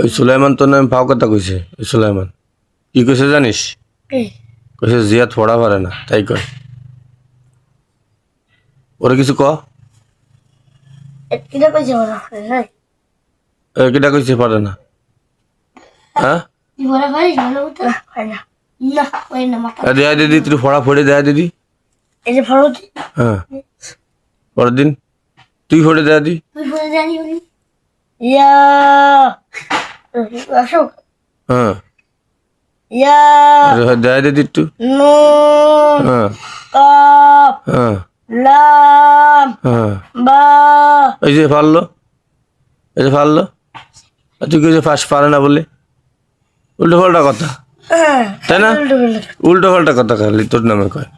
ওই সুলাইমান তোর নামে ফাও কথা কইছে ওই সুলাইমান। কি কইছে জানিস? কইছে জিয়াদ পড়া পারে না তাই কয়। ওরে কিছু ক। এটা কইছে এ, কিটা কইছে পারে না। হ্যাঁ? দেয়া দিদি তুই ফড়া ফড়ে দেয়া দিদি। হ্যাঁ। পরের দিন। তুই ফড়ে দেয়া দি। তুই ইয়া। হ্যাঁ। ইয়া। হয় দেয়া দিদি একটু নুন। হ্যাঁ। কাপ হ্যাঁ। লাম। হ্যাঁ। বা। এই যে পারল এই যে পারল তুই কিছু ফার্স্ট পারে না বলে উল্টো পাল্টা কথা। হ্যাঁ। তাই না? উল্টো পাল্টা। কথা। খালি তোর নামে কয়।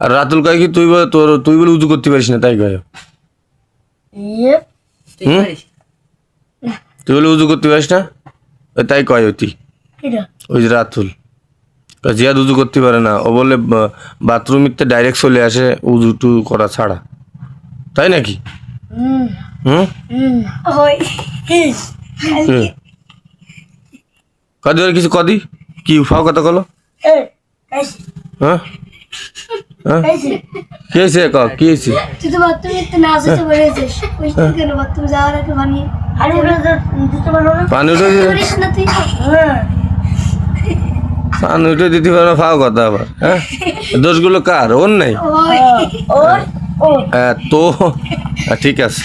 আর রাতুল কয় কি তুই বলে তোর তুই বলে উজু করতে পারিস না তাই কয়। ইয়ে। হুম? তুই বলে উজু করতে পারিস না? ওই তাই কয় অতি ওই যে রাতুল। জিয়াদ উজু করতে পারে না। ও বলে বাথরুমিতে ডাইরেক্ট চলে আসে উজু টু করা ছাড়া। তাই নাকি? হুম। কদি ওর কিছু কদি? কি ফাও কথা কলো? হ্যাঁ? হ্যাঁ? কি হয়েছে? ক কি হয়েছে? তুই তো বাথরুমে না আসতে বলেছিস ওই কেন বাথরুমে যাওয়ার আগে বানিয়ে? পানি উঠে হ্যাঁ। পানি উঠে দিতে পারো ফাও কথা আবার হ্যাঁ? দোষগুলো কার? ওর নাই? ওই হ্যাঁ। তো হ্যাঁ, ঠিক আছে।